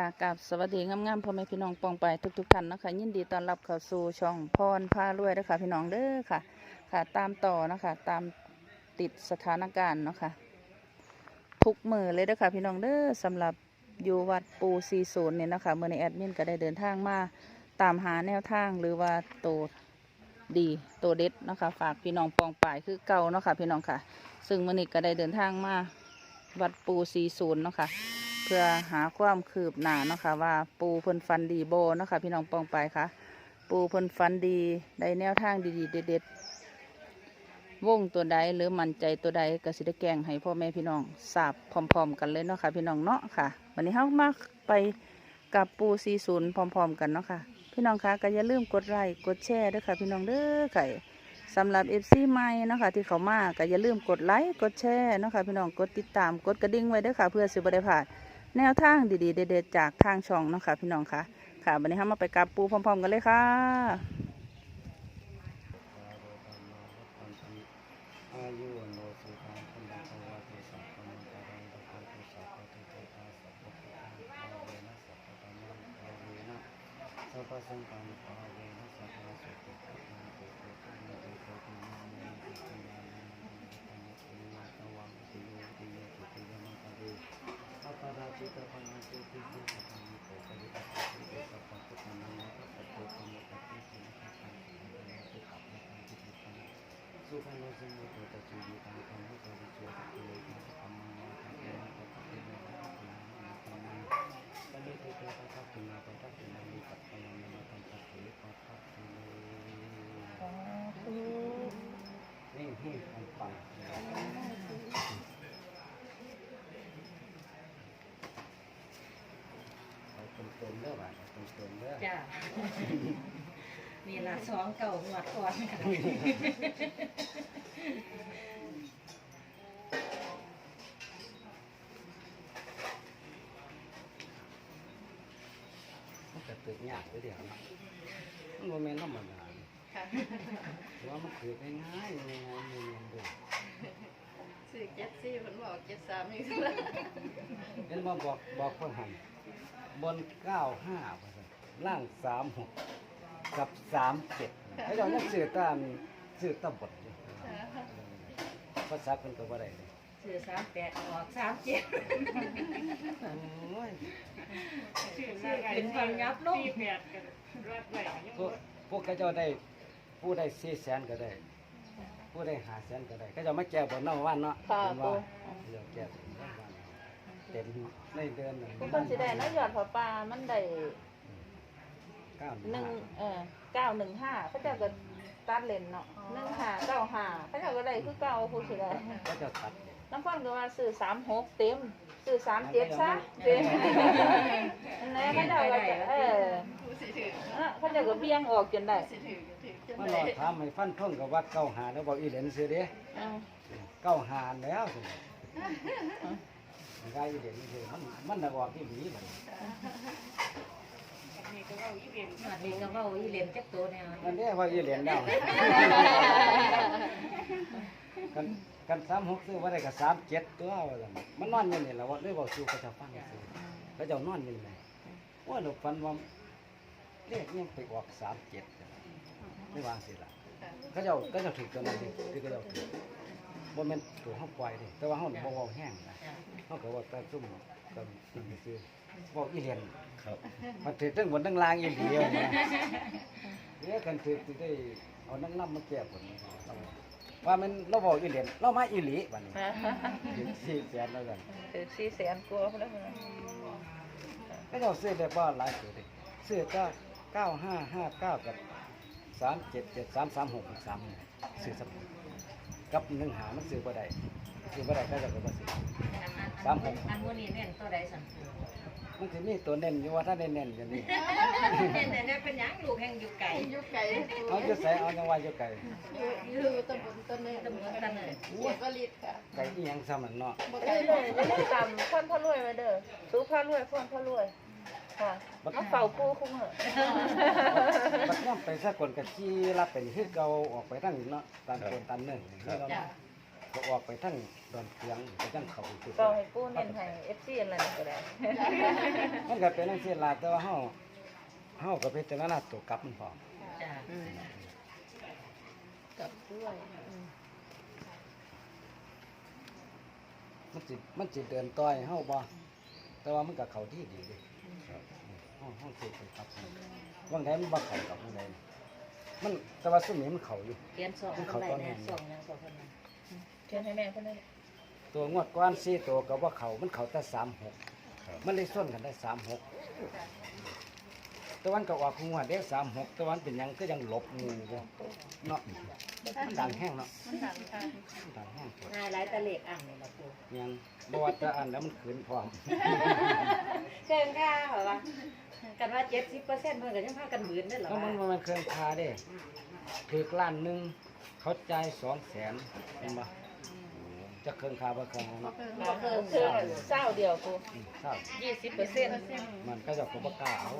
ค่ะกับสวัสดีงามๆพ่อแม่พี่น้องปองไปทุกๆท่านนะคะ ยินดีต้อนรับเข้าสู่ช่องพรพารวยเด้ค่ะพี่น้องเด้อค่ะ ค่ะตามต่อนะคะ ตามติดสถานการณ์เนาะคะทุกมือเลยเด้ค่ะพี่น้องเด้อสำหรับอยู่วัดปูซีศูนย์เนี่ยนะคะเมื่อในแอดมินก็ได้เดินทางมาตามหาแนวทางหรือว่าโตดีโตเด็ดนะคะฝากพี่น้องปองปายคือเก่าเนาะค่ะพี่น้องค่ะ ซึ่งมื่อนี้ก็ได้เดินทางมาวัดปูซีศูนย์เนาะค่ะ เพื่อหาความคืบหน้าเนาะค่ะว่าปูเพิ่นฟันดีโบเนาะค่ะพี่น้องปองไปค่ะ ปูเพิ่นฟันดีได้แนวทางดีๆเด็ดๆวงตัวใดหรือมั่นใจตัวใดก็สิได้แกงให้พ่อแม่พี่น้องทราบพร้อม ๆ กันเลยเนาะค่ะพี่น้องเนาะค่ะวันนี้เฮามาไปกับปู40พร้อม ๆ กันเนาะค่ะพี่น้องคะก็อย่าลืมกดไลค์กดแชร์ด้วยค่ะ พี่น้องเด้อค่ะสำหรับ FC ใหม่เนาะค่ะที่เขามาก็อย่าลืมกดไลค์กดแชร์นะคะพี่น้องกดติดตามกดกระดิ่งไว้ด้อค่ะ เพื่อสิบได้พลาด แนวทางดีๆ เด็ดๆจากทางช่องเนาะค่ะพี่น้องค่ะ ค่ะวันนี้เรามาไปกับปูพร้อมๆกันเลยค่ะ อายุวันโนสุขังพลังภวะเทสัพพมังคารังตะโกตุสัพพะทเตตาสัพพะพุทธังภาเวนะสัพพะธรรมังภาเวนะสัพพะสังฆังภาเวนะสัพพะสุขะตังเตโตตังเตโตติมังมิติติยานัง อัปปะราชิตปังติติสัพพะมิโตปริปัสสิติสัพพะพุทธังนังสัพพะโตปะโมตัสสิสินะตังติยาติปัปปะตังติติตังสุขันโสิโมโตตะจูดีตังตังมุตติโชติโลกัสสัมมังวะทัพพินาตัพพินาตัพพินาตัพพินาปณิทิเตตัพพินาตัพพินามิตัพพินามินาตัพพินาตัพพินานี่ที่ปังปังเอา ตรงๆเด้อบ่าตรงๆเด้อจ้านี่ละสองเก่าหวดก่อนค่ะมันจะตึกยากไปเดี๋ยวนะมันโมเมนต์ธรรมดาแต่ว่ามันตึกง่ายๆง่ายๆง่ายๆเด้อสี่อเจ็ดสี่ผมบอกเจ็ดสามอีกแล้ว เห็นว่าบอกบอกคนหัน บนเก้าห้าล่างสามหกกับสามเจ็ดให้เราเนี่ยสื่อตามสื่อตะบดอยู่ภาษาคนก็บ่ได้เลยซื้อสามแปดออกสามเจ็ดโอ้ยซื้อเป็นพันยับลงพวกพวกเขาเจ้าได้ผู้ได้สี่แสนก็ได้ ผู้ได้ห้าแสนก็ได้เขาเจะมาแก้บนเนอกวันเนาะค่ะเห็นว่าปู่เขาเจ้าแก้บนนอกวัน เต็มในเดือนหนึ่งทุกคนสิได้นะยอดผาปลามันได้เก้าหนึ่งเออเก้าหนึ่งห้าพระเจ้าก็ตัดเลนเนาะหนึ่งห้าเก้าห้าพระเจ้าก็ได้คือเก้าผู้สิได้เขาเจะตัดน้ำฟังก็ว่าซื้อสามหกเต็มซื้อสามเจ็ดซะเต็มอันนี้พระเจ้าก็จะเออผู้สิถือเออพระเจ้าก็เบี้ยงออกจนได้สิถือก็ถือจนมันได้รอถามให้ฟันท่งกับวัดเก้าหาแล้วบอกอีเหลนซื้อเด้เอาเก้าหาแล้ว สิกายอีเหลนคือมันมันน่ะออกที่หนีเลยหวดนี้ก็เว่าอีเหลมจักตัวแนวนั่นเด้ว่าอีเหลนแล้วกันกันสามหกซื้อว่าได้กับสามเจ็ดตัวว่าซั่นมันนอนอยู่นี่แหละว่าเลยบอกสู่เขาเจะฟังซื้อเขาเจะนอนอยู่นี่ว่าหนูฟันว่าเลขยังไปออกสามเจ็ดไม่วางสิละเขาเจ้าเขาเจ้าถูกตัวนั้นดิคือเขาเจ้าถูก บ่แม่นถูกเฮาปล่อยดิแต่ว่าเฮาบ่เว้าแห้งนะเฮาก็ว่าแต่ซุ่มก็นั่นซื่อเว้าอีเลียนครับมันถือทั้งบนทั้งล่างอีเดียวนะเดี๋ยวกันถือสิได้เอานั่งนํมาแก้ผลนะครับว่ามันเราเว้าอีเลียนเรามาอีหลีบัดนี้ถึงสี่แสนแล้วกันถือสี่แสนกว่าพนแล้วเขาเจ้าซื้อได้บ่หลายตัวดิซื้อก็9559กับ377 336 3นี่ซื้อสัก กับหนึ่งหามันซื้อบ่ได้ซื้อบ่ได้ก็จะก็บ่ซื้อ สามหก อันวันนี้เน้นตัวใดสันติมันสิมีตัวเน้นอยู่ว่าถ้าได้เน้นอย่างนี้เน้นแต่เป็นหยังลูกแห่งอยู่ไก่อยู่ไกลเอาจะใส่เอาจังว่าอยู่ไก่อยู่อยู่ตำบลต้นเนินตำบลตะเนิดเขียนวลิตค่ะไก่อีหยังซ้ำมันเนาะบ่เลได้ยเลยเลยตามพ่อนพ่อรวยมาเด้อสู้พ่อรวยพ่อนพ่อรวย ค่ะมาเฝ้าปูคุ้มเหอะบัดย่อมไปซะคนก็ขี่รับเป็นคือเก่าออกไปทางนี้เนาะตามคนตามเนินนี่เราจ้าเก็ออกไปทั้งดอนเกียงไปทั้งเขาจุดก็ให้ปูเน้นให้เอฟซีอะไรนี่ก็ได้มันก็เป็นจังซี่ล่ะแต่ว่าเฮาเฮาก็พิจารณาตัวกลับมันพร้อมจ้ะอืมกลับด้วยอืมมันสิมันสิเดินต่อยเฮาบ่แต่ว่ามันก็เข้าที่ดีเดิเฮาเฮาสิไปกลับมันว่างไหนมันบ่เข่ากับผู้ใดมันแต่ว่าซุมนี้มันเข่าอยู่ เขียนสองมันเขาเข้าไหนตอนเนี่ยสองยังสองคนนั้นเขียนให้แม่เพิ่นเลยตัวงวดก้อนสี่ตัวกับว่าเข่ามันเข่าแต่สามหกมันเลยส่วนกันได้สามหก ต่วันก็ออกของงวดเด้36แต่วันเป็นหยังก็ยังหลบงูอยู่เนาะมันดังแห้งเนาะมันดังค่ะมันดังแห้งปวดนายหลายตะเลกอ่างนี่ละปูยังบวชจะอ่านแล้วมันขืนพร้อมเกินค่าเหรอวะกันว่าเจ็ดสิบเปอร์เซ็นต์เพิ่นก็ยังพากันบืนได้เหรอก็วะมันมันเครื่องคาเด้ถือล้านหนึ่งเขาจ่ายสองแสนเห็นปะจะเครื่องคาบ่เครื่องเนาะก็คือคือเศร้าเดียวปูอืมครับยี่สิบเปอร์เซ็นต์มันก็จะก็บ่กล้าเอา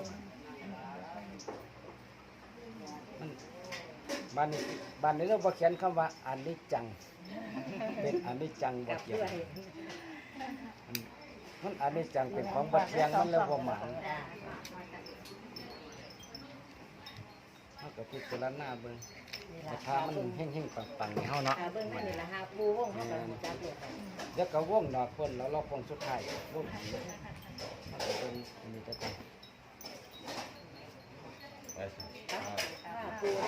มัน บ้านนี้บ้านนี้เราบ่เขียนคำว่าอันนี้จัง เป็นอันนี้จังกบ่ลับเขียนด้วยมันมันอันนี้จังเป็นของบัดเทียงมันแล้วบ่หมานจ้ะเฮาก็พิจารณาเบิ่งนี่แต่ล่ะถ้ามันเฮงๆปังๆนี่เฮาเนาะหาเบิ่งให้นี่ละหาปูวงเขาก็รู้จักเดียวกันเดี๋ยวก็วงดอกคนแล้วเราคงสุดท้ายวงนี้มันก็เป็นมีแต่ตัวหาปู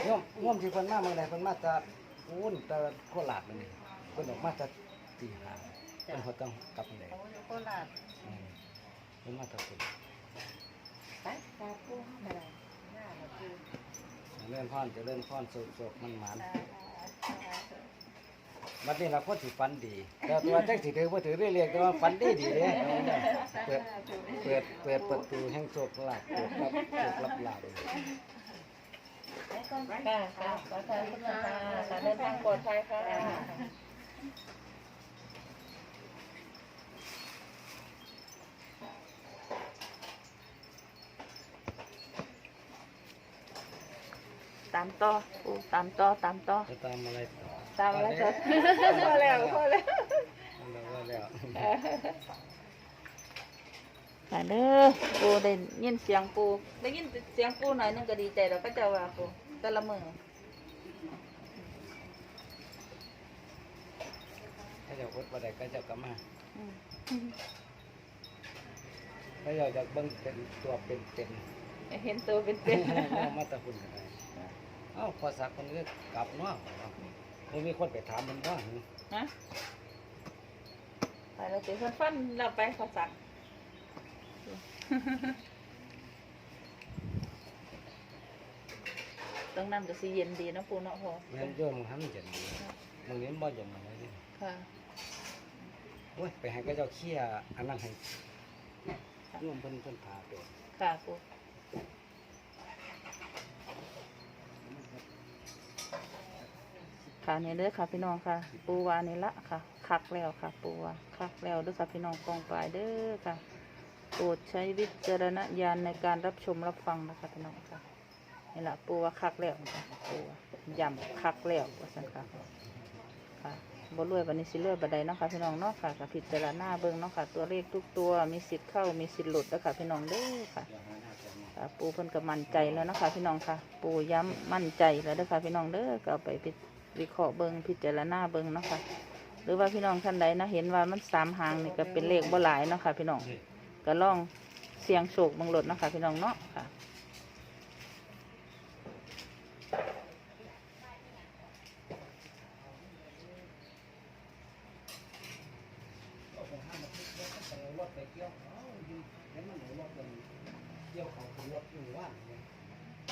โย่อมโย่อมที่เพิ่นมาเมื่อใดเพิ่นมาจากอุ้นแต่โคราชมันนี่เพิ่นออกมาจะตีหาเพิ่นเขาต้องกลับเมื่อใดโอ้ยโคราชเพิ่นมาจะตีไปหาปูเข้ามาเลยหน้าละปูเล่นพรจะเริ่มพรสุกมันหมาน บัดนี้เราคนสิฝันดีแต่ตัวแจักสิถือบ่ถือเรื่อยๆแต่ว่าฝันดีดีเด้เปิดเปิดเปิดประตูแห่งโชคลาภเปิดรับโชครับลาภค่ะค่ะขอทานคุณค่ะค่ะเดินทางปลอดภัยค่ะตามต่อปูตามต่อตามต่อจะตามอะไรต่อ ตามแล้วจ้ะพอแล้วพอแล้วแล้วว่าแล้วค่ะเด้อปูได้ยินเสียงปูได้ยินเสียงปูหน่อยนึงก็ดีใจแล้วก็จะว่าปูแต่ละมือถ้าจะพุดประเดี๋ยวก็จะกลับมาอืมถ้าอยากจะเบิ่งเป็นตัวเป็นเป็นเห็นตัวเป็นๆเป็นเอามาแตะคุณกันได้เอ้าพอสักคนนี้กลับเนาะ มันมีคนไปถามมันว่าฮะไปแล้วเจอคนฟันเราไปขอสักต้องนั่งกับสีเย็นดีเนาะปูเนาะพอแม่นโยมทำจังดีมึงนี้บ่ยังมาเลยค่ะโอ้ยไปให้ก็เจ้าเขี้ยอันนั้นให้โยมเพิ่นเพิ่นพาไปค่ะปู ค่ะนี่เด้อค่ะพี่น้องค่ะ ปูวานี่ละค่ะ คักแล้วค่ะ ปูวาคักแล้วเด้วยค่ะพี่น้องกองปลายเด้อค่ะโปรดใช้วิจารณญาณในการรับชมรับฟังนะคะพี่น้องค่ะนี่ละปูวาคักแล้วค่ะปูวายำคักแล้วว่าสันค่ะค่ะบรวยบันนี้สิรวยบันไดเนาะค่ะพี่น้องเนาะค่ะกับพิจารณาเบิ่งเนาะค่ะ ตัวเลขทุกตัวมีสิทธิ์เข้ามีสิทธิ์หลุดแล้วค่ะพี่น้องเด้อค่ะปูเพิ่นก็มั่นใจแล้วนะคะพี่น้องค่ะ ปูย้ำมั่นใจแล้วเด้อค่ะพี่น้องเด้อก็ไปพิ วิเคราะห์เบิ่งพิจารณาเบิ่งเนาะค่ะ หรือว่าพี่น้องท่านใดนะเห็นว่ามันสามหางนี่ก็เป็นเลขบ่หลายเนาะค่ะ พี่น้องก็ลองเสียงโศกบังหลดเนาะคะพี่น้องเนาะค่ะ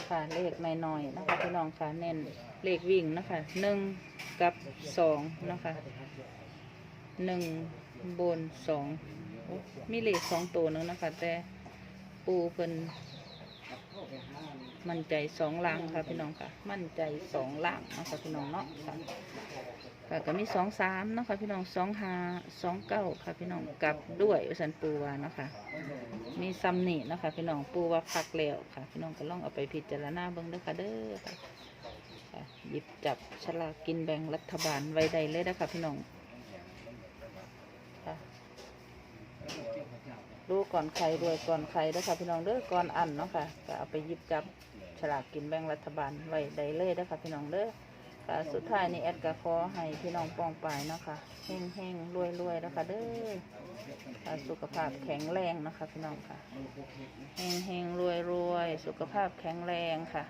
ค่ะเลขน้อยนะคะพี่น้องค่ะเน้นเลขวิ่งนะคะหนึ่งกับสองนะคะหนึ่งบนสองมีเลขสองตัวนึงนะคะ แต่ปูเพิ่นมั่นใจสองล่างค่ะพี่น้องค่ะ มั่นใจสองล่างเนาะคะพี่น้องเนาะค่ะ ค่ะก็มีสองสามเนาะคะพี่น้องสองห้าสองเก้าค่ะพี่น้องกลับด้วยสันปูวาเนาะค่ะมีซัมนี่นะคะพี่น้องปูว่าคักแล้วค่ะ พี่น้องก็ลองเอาไปพิจารณาเบิ่งเด้อค่ะเด้อค่ะหยิบจับฉลากกินแบ่งรัฐบาลไว้ใดเลยนะคะพี่น้องค่ะรู้ก่อนใครรวยก่อนใครเด้อค่ะพี่น้องเด้อก่อนอันเนาะค่ะก็เอาไปหยิบจับฉลากกินแบ่งรัฐบาลไว้ได้เลยเด้อค่ะพี่น้องเด้อ ค่ะสุดท้ายนี่แอดก็ขอให้พี่น้องปองปายเนาะค่ะเฮงเฮงรวยรวยๆเด้อค่ะเด้อค่ะสุขภาพแข็งแรงนะคะพี่น้องค่ะเฮงเฮงรวยรวยสุขภาพแข็งแรงค่ะ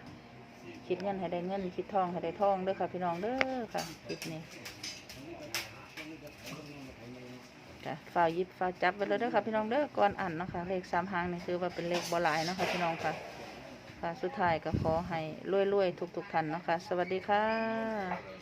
คิดเงินให้ได้เงิน คิดทองให้ได้ทองเด้อค่ะ พี่น้องเด้อค่ะคลิปนี้ค่ะฝ่าวหยิบฝ่าวจับไปเลยเด้อค่ะพี่น้องเด้อก่อนอ่านเนาะค่ะเลขสามหางนี่คือว่าเป็นเลขบหลายเนาะค่ะพี่น้องค่ะ สุดท้ายก็ขอให้รวยๆทุกๆท่านนะคะ สวัสดีค่ะ